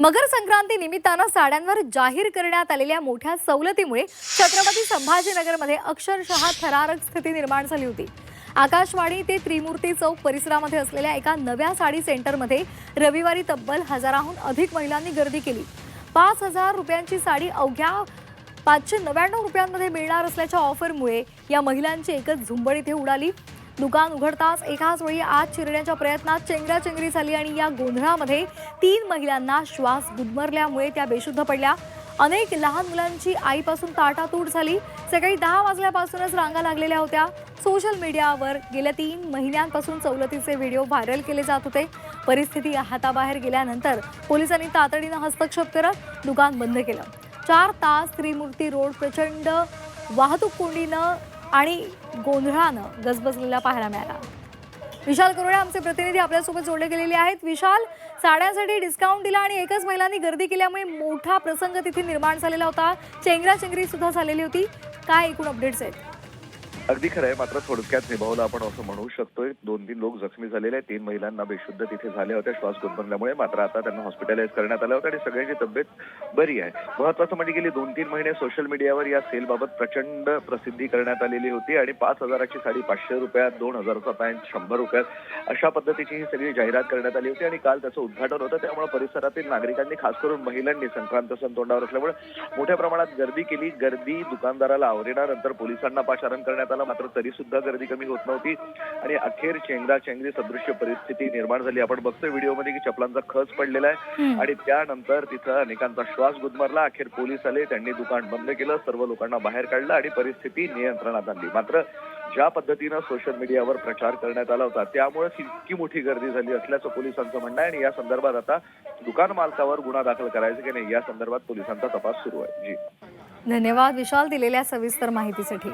मकर संक्रांती निमित्तानं साड्यांवर जाहीर करण्यात आलेल्या मोठ्या सवलतीमुळे छत्रपती संभाजीनगरमध्ये अक्षरशः थरारक स्थिती निर्माण झाली होती. आकाशवाणी ते त्रिमूर्ती चौक परिसरामध्ये असलेल्या एका नव्या साडी सेंटरमध्ये रविवारी तब्बल हजाराहून अधिक महिलांनी गर्दी केली. पाच हजार रुपयांची साडी अवघ्या पाचशे नव्याण्णव रुपयांमध्ये मिळणार असल्याच्या ऑफरमुळे या महिलांची एकच झुंबड इथे उडाली. दुकान उघडताच एकाच वेळी आत शिरण्याच्या प्रयत्नात चेंगराचेंगरी झाली आणि या गोंधळामध्ये तीन महिलांना श्वास गुदमरल्यामुळे त्या बेशुद्ध पडल्या. अनेक लहान मुलांची आईपासून ताटातूट झाली. सकाळी दहा वाजल्यापासूनच रांगा लागलेल्या होत्या. सोशल मीडियावर गेल्या तीन महिन्यांपासून सवलतीचे व्हिडिओ व्हायरल केले जात होते. परिस्थिती हाताबाहेर गेल्यानंतर पोलिसांनी तातडीनं हस्तक्षेप करत दुकान बंद केलं. चार तास त्रिमूर्ती रोड प्रचंड वाहतूक कोंडीनं आणि गोंधळानं गजबजलेला पाहायला मिळाला. विशाल करोडे आमचे प्रतिनिधी आपल्यासोबत जोडले गेलेले आहेत. विशाल साड्यांसाठी डिस्काउंट दिला आणि एकच महिलांनी गर्दी केल्यामुळे मोठा प्रसंग तिथे निर्माण झालेला होता. चेंगराचेंगरी सुद्धा झालेली होती. काय एकूण अपडेट्स आहेत? अगदी खरं आहे. मात्र थोडक्यात निभावलं आपण असं म्हणू शकतोय. दोन तीन लोक जखमी झालेले आहेत. तीन महिलांना बेशुद्ध तिथे झाल्या होत्या श्वास गुंतवल्यामुळे मात्र आता त्यांना हॉस्पिटलाइज करण्यात आलं होतं आणि सगळ्यांची तब्येत बरी आहे. महत्वाचं म्हणजे गेली दोन तीन महिने सोशल मीडियावर या सेलबाबत प्रचंड प्रसिद्धी करण्यात आलेली होती आणि पाच हजाराची साडी पाचशे रुपयात दोन हजाराचा पॅन्ट शंभर रुपयात अशा पद्धतीची ही सगळी जाहिरात करण्यात आली होती आणि काल त्याचं उद्घाटन होतं. त्यामुळे परिसरातील नागरिकांनी खास करून महिलांनी संक्रांत सण तोंडावर असल्यामुळे मोठ्या प्रमाणात गर्दी केली. गर्दी दुकानदाराला आवरेनानंतर पोलिसांना पाचारण करण्यात आलं मात्र तरी सुद्धा गर्दी कमी होत नव्हती. आणि अखेर चेंगरा चेंगरी सदृश्य परिस्थिती निर्माण झाली. आपण बघतोय व्हिडिओमध्ये की चपलांचा खच पडलेला आहे. आणि त्यानंतर तिथं अनेकांचा श्वास गुदमरला. अखेर पोलीस आले त्यांनी दुकान बंद केलं सर्व लोकांना बाहेर काढलं आणि परिस्थिती नियंत्रणात आणली. मात्र ज्या पद्धतीनं सोशल मीडियावर प्रचार करण्यात आला होता त्यामुळे इतकी मोठी गर्दी झाली असल्याचं पोलिसांचं म्हणणं आहे. आणि या संदर्भात आता दुकान मालकावर गुन्हा दाखल करायचा की नाही या संदर्भात पोलिसांचा तपास सुरू आहे. जी. धन्यवाद. विशाल दिलेल्या सविस्तर माहितीसाठी.